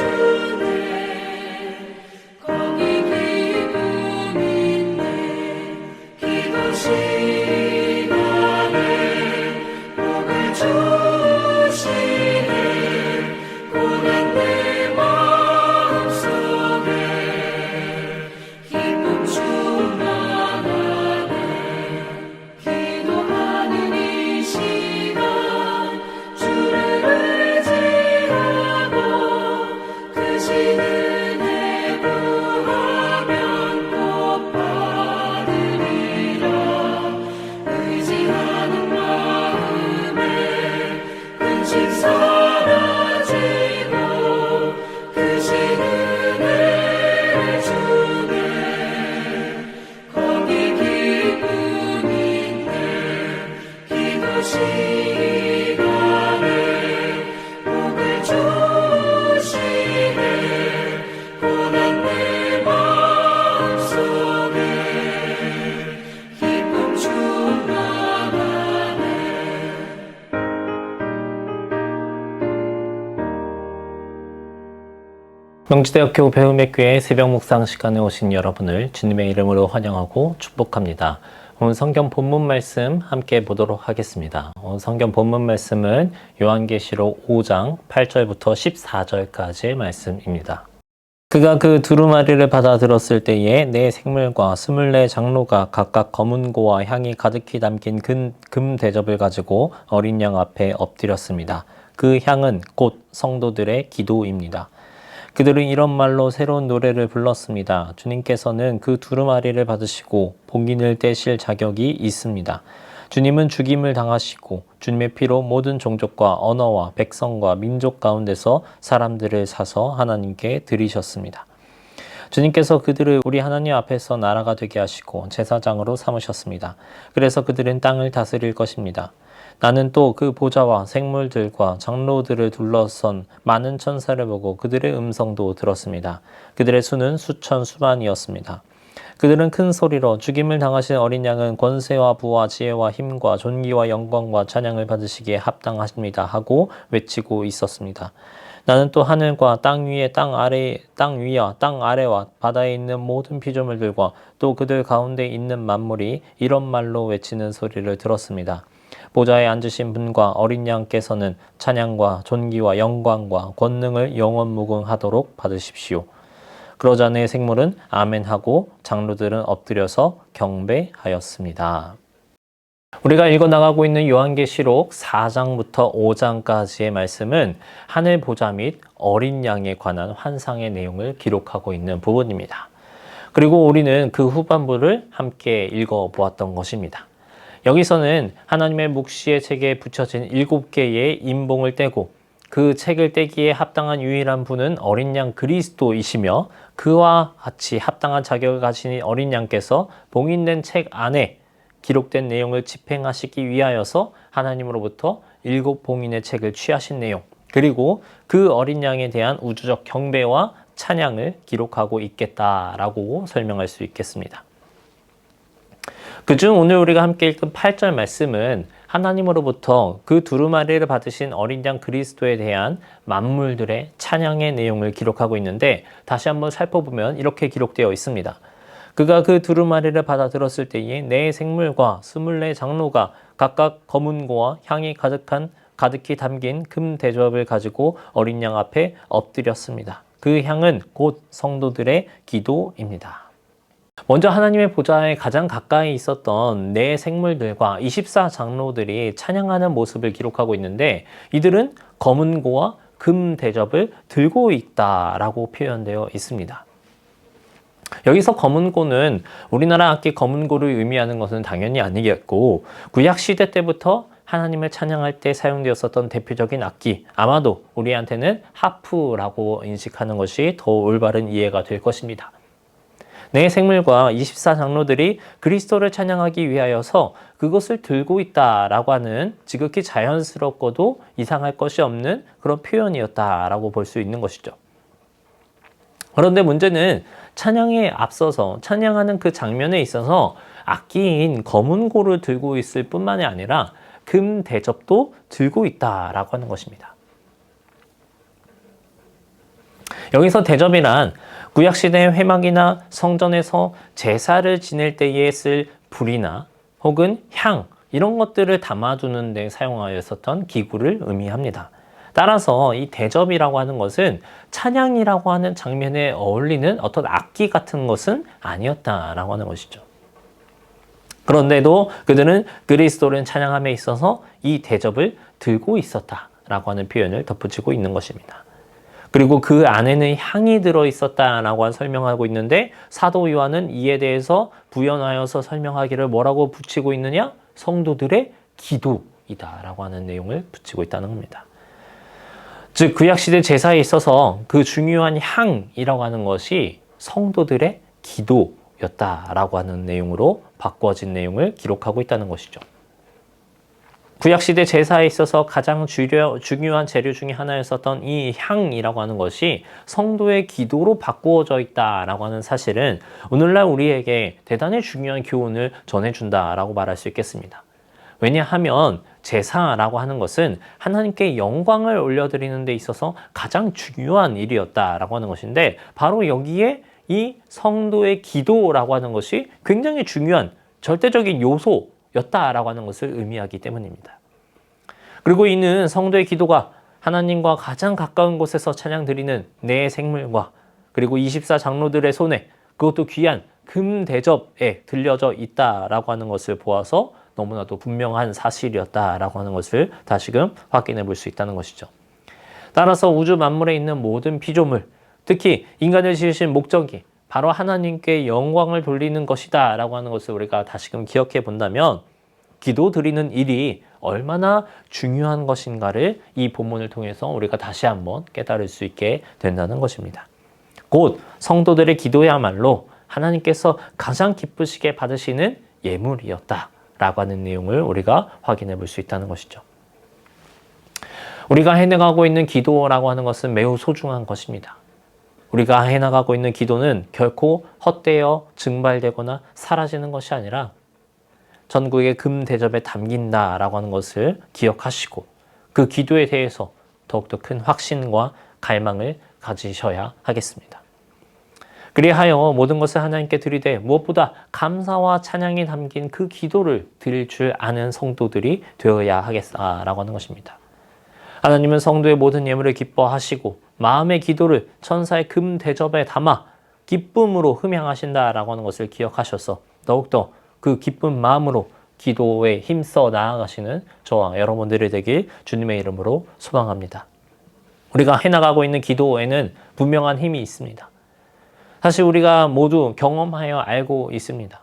은 명지대학교 배움의 교회 새벽 묵상 시간에 오신 여러분을 주님의 이름으로 환영하고 축복합니다. 오늘 성경 본문 말씀 함께 보도록 하겠습니다. 오늘 성경 본문 말씀은 요한계시록 5장 8절부터 14절까지의 말씀입니다. 그가 그 두루마리를 받아 들었을 때에 네 생물과 스물네 장로가 각각 검은 고와 향이 가득히 담긴 금, 금 대접을 가지고 어린 양 앞에 엎드렸습니다. 그 향은 곧 성도들의 기도입니다. 그들은 이런 말로 새로운 노래를 불렀습니다. 주님께서는 그 두루마리를 받으시고 봉인을 떼실 자격이 있습니다. 주님은 죽임을 당하시고 주님의 피로 모든 종족과 언어와 백성과 민족 가운데서 사람들을 사서 하나님께 드리셨습니다. 주님께서 그들을 우리 하나님 앞에서 나라가 되게 하시고 제사장으로 삼으셨습니다. 그래서 그들은 땅을 다스릴 것입니다. 나는 또 그 보좌와 생물들과 장로들을 둘러선 많은 천사를 보고 그들의 음성도 들었습니다. 그들의 수는 수천 수만이었습니다. 그들은 큰 소리로 죽임을 당하신 어린 양은 권세와 부와 지혜와 힘과 존귀와 영광과 찬양을 받으시기에 합당하십니다 하고 외치고 있었습니다. 나는 또 하늘과 땅 위에 땅 아래 땅 위와 땅 아래와 바다에 있는 모든 피조물들과 또 그들 가운데 있는 만물이 이런 말로 외치는 소리를 들었습니다. 보좌에 앉으신 분과 어린 양께서는 찬양과 존귀와 영광과 권능을 영원 무궁하도록 받으십시오. 그러자 내 생물은 아멘하고 장로들은 엎드려서 경배하였습니다. 우리가 읽어 나가고 있는 요한계시록 4장부터 5장까지의 말씀은 하늘 보좌 및 어린 양에 관한 환상의 내용을 기록하고 있는 부분입니다. 그리고 우리는 그 후반부를 함께 읽어 보았던 것입니다. 여기서는 하나님의 묵시의 책에 붙여진 일곱 개의 인봉을 떼고 그 책을 떼기에 합당한 유일한 분은 어린 양 그리스도이시며 그와 같이 합당한 자격을 가진 어린 양께서 봉인된 책 안에 기록된 내용을 집행하시기 위하여서 하나님으로부터 일곱 봉인의 책을 취하신 내용 그리고 그 어린 양에 대한 우주적 경배와 찬양을 기록하고 있겠다라고 설명할 수 있겠습니다. 그중 오늘 우리가 함께 읽은 8절 말씀은 하나님으로부터 그 두루마리를 받으신 어린 양 그리스도에 대한 만물들의 찬양의 내용을 기록하고 있는데 다시 한번 살펴보면 이렇게 기록되어 있습니다. 그가 그 두루마리를 받아 들었을 때에 네 생물과 스물네 장로가 각각 검은 고와 향이 가득한 가득히 담긴 금 대접을 가지고 어린 양 앞에 엎드렸습니다. 그 향은 곧 성도들의 기도입니다. 먼저 하나님의 보좌에 가장 가까이 있었던 네 생물들과 24 장로들이 찬양하는 모습을 기록하고 있는데 이들은 검은 고와 금 대접을 들고 있다라고 표현되어 있습니다. 여기서 검은고는 우리나라 악기 검은고를 의미하는 것은 당연히 아니겠고 구약 시대 때부터 하나님을 찬양할 때 사용되었었던 대표적인 악기 아마도 우리한테는 하프라고 인식하는 것이 더 올바른 이해가 될 것입니다. 내 생물과 24 장로들이 그리스도를 찬양하기 위하여서 그것을 들고 있다라고 하는 지극히 자연스럽고도 이상할 것이 없는 그런 표현이었다라고 볼 수 있는 것이죠. 그런데 문제는 찬양에 앞서서 찬양하는 그 장면에 있어서 악기인 검은 고를 들고 있을 뿐만이 아니라 금 대접도 들고 있다라고 하는 것입니다. 여기서 대접이란 구약시대의 회막이나 성전에서 제사를 지낼 때에 쓸 불이나 혹은 향 이런 것들을 담아두는 데 사용하였었던 기구를 의미합니다. 따라서 이 대접이라고 하는 것은 찬양이라고 하는 장면에 어울리는 어떤 악기 같은 것은 아니었다라고 하는 것이죠. 그런데도 그들은 그리스도를 찬양함에 있어서 이 대접을 들고 있었다라고 하는 표현을 덧붙이고 있는 것입니다. 그리고 그 안에는 향이 들어 있었다라고 설명하고 있는데 사도 요한은 이에 대해서 부연하여서 설명하기를 뭐라고 붙이고 있느냐? 성도들의 기도이다라고 하는 내용을 붙이고 있다는 겁니다. 즉 구약 시대 제사에 있어서 그 중요한 향이라고 하는 것이 성도들의 기도였다라고 하는 내용으로 바꿔진 내용을 기록하고 있다는 것이죠. 구약시대 제사에 있어서 가장 주려, 중요한 재료 중에 하나였었던 이 향이라고 하는 것이 성도의 기도로 바꾸어져 있다라고 하는 사실은 오늘날 우리에게 대단히 중요한 교훈을 전해준다라고 말할 수 있겠습니다. 왜냐하면 제사라고 하는 것은 하나님께 영광을 올려드리는 데 있어서 가장 중요한 일이었다라고 하는 것인데 바로 여기에 이 성도의 기도라고 하는 것이 굉장히 중요한 절대적인 요소 였다라고 하는 것을 의미하기 때문입니다. 그리고 이는 성도의 기도가 하나님과 가장 가까운 곳에서 찬양 드리는 내 생물과 그리고 24 장로들의 손에 그것도 귀한 금 대접에 들려져 있다라고 하는 것을 보아서 너무나도 분명한 사실이었다라고 하는 것을 다시금 확인해 볼 수 있다는 것이죠. 따라서 우주 만물에 있는 모든 피조물, 특히 인간을 지으신 목적이 바로 하나님께 영광을 돌리는 것이다 라고 하는 것을 우리가 다시금 기억해 본다면 기도 드리는 일이 얼마나 중요한 것인가를 이 본문을 통해서 우리가 다시 한번 깨달을 수 있게 된다는 것입니다. 곧 성도들의 기도야말로 하나님께서 가장 기쁘시게 받으시는 예물이었다 라고 하는 내용을 우리가 확인해 볼 수 있다는 것이죠. 우리가 해나가고 있는 기도라고 하는 것은 매우 소중한 것입니다. 우리가 해나가고 있는 기도는 결코 헛되어 증발되거나 사라지는 것이 아니라 전국의 금 대접에 담긴다라고 하는 것을 기억하시고 그 기도에 대해서 더욱더 큰 확신과 갈망을 가지셔야 하겠습니다. 그리하여 모든 것을 하나님께 드리되 무엇보다 감사와 찬양이 담긴 그 기도를 드릴 줄 아는 성도들이 되어야 하겠다라고 하는 것입니다. 하나님은 성도의 모든 예물을 기뻐하시고 마음의 기도를 천사의 금 대접에 담아 기쁨으로 흠양하신다라고 하는 것을 기억하셔서 더욱더 그 기쁜 마음으로 기도에 힘써 나아가시는 저와 여러분들이 되길 주님의 이름으로 소망합니다. 우리가 해나가고 있는 기도에는 분명한 힘이 있습니다. 사실 우리가 모두 경험하여 알고 있습니다.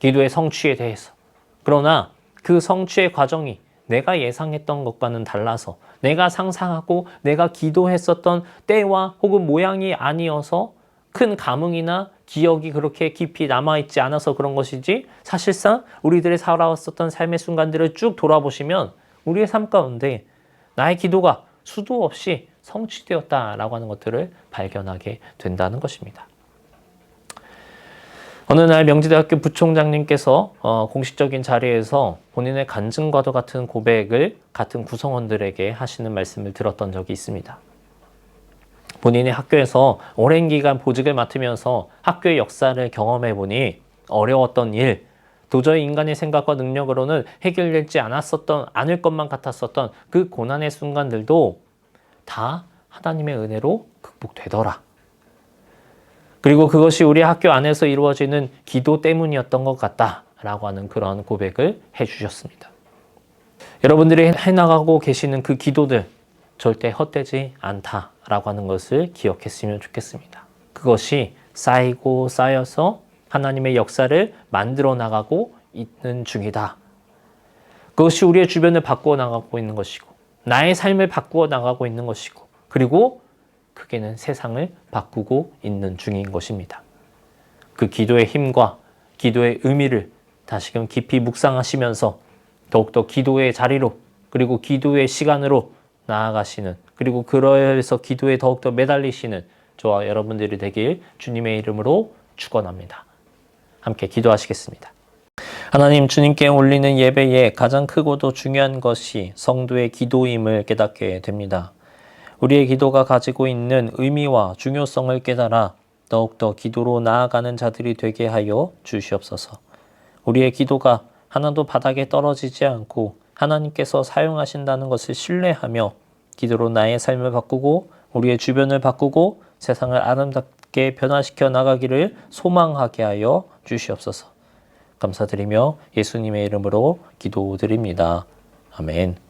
기도의 성취에 대해서. 그러나 그 성취의 과정이 내가 예상했던 것과는 달라서 내가 상상하고 내가 기도했었던 때와 혹은 모양이 아니어서 큰 감흥이나 기억이 그렇게 깊이 남아있지 않아서 그런 것이지 사실상 우리들의 살아왔었던 삶의 순간들을 쭉 돌아보시면 우리의 삶 가운데 나의 기도가 수도 없이 성취되었다라고 하는 것들을 발견하게 된다는 것입니다. 어느 날 명지대학교 부총장님께서 어, 공식적인 자리에서 본인의 간증과도 같은 고백을 같은 구성원들에게 하시는 말씀을 들었던 적이 있습니다. 본인이 학교에서 오랜 기간 보직을 맡으면서 학교의 역사를 경험해 보니 어려웠던 일, 도저히 인간의 생각과 능력으로는 해결되지 않았었던, 않을 것만 같았었던 그 고난의 순간들도 다 하나님의 은혜로 극복되더라. 그리고 그것이 우리 학교 안에서 이루어지는 기도 때문이었던 것 같다라고 하는 그런 고백을 해주셨습니다. 여러분들이 해나가고 계시는 그 기도들 절대 헛되지 않다라고 하는 것을 기억했으면 좋겠습니다. 그것이 쌓이고 쌓여서 하나님의 역사를 만들어 나가고 있는 중이다. 그것이 우리의 주변을 바꾸어 나가고 있는 것이고, 나의 삶을 바꾸어 나가고 있는 것이고, 그리고 크게는 세상을 바꾸고 있는 중인 것입니다. 그 기도의 힘과 기도의 의미를 다시금 깊이 묵상하시면서 더욱더 기도의 자리로 그리고 기도의 시간으로 나아가시는 그리고 그러해서 기도에 더욱더 매달리시는 저와 여러분들이 되길 주님의 이름으로 축원합니다. 함께 기도하시겠습니다. 하나님 주님께 올리는 예배에 가장 크고도 중요한 것이 성도의 기도임을 깨닫게 됩니다. 우리의 기도가 가지고 있는 의미와 중요성을 깨달아 더욱더 기도로 나아가는 자들이 되게 하여 주시옵소서. 우리의 기도가 하나도 바닥에 떨어지지 않고 하나님께서 사용하신다는 것을 신뢰하며 기도로 나의 삶을 바꾸고 우리의 주변을 바꾸고 세상을 아름답게 변화시켜 나가기를 소망하게 하여 주시옵소서. 감사드리며 예수님의 이름으로 기도드립니다. 아멘.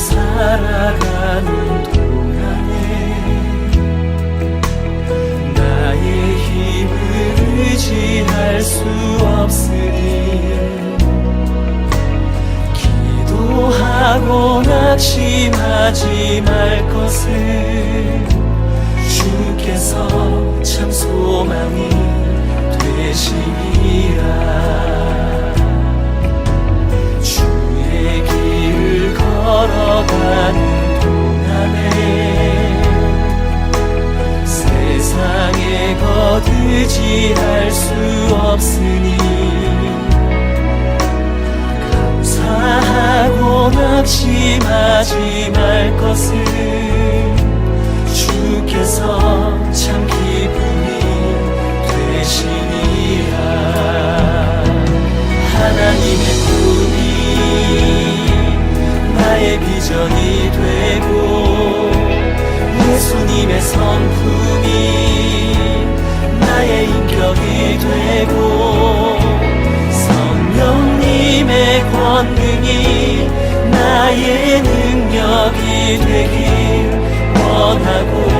살아가는 동안에 나의 힘을 의지할 수 없으니 기도하고 낙심하지 말 것을 주께서 참 소망이 되시리라. 걸어가는 동안에 세상에 거두지할 수 없으니 감사하고 낙심하지 말것 비전이 되고 예수님의 성품이 나의 인격이 되고 성령님의 권능이 나의 능력이 되길 원하고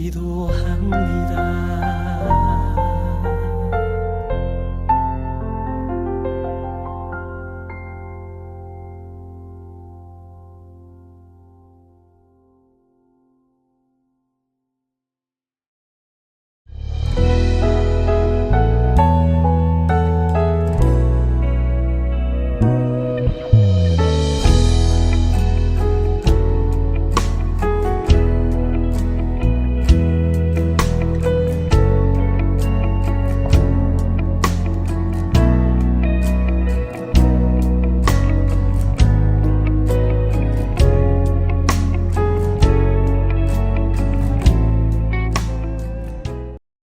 기도합니다.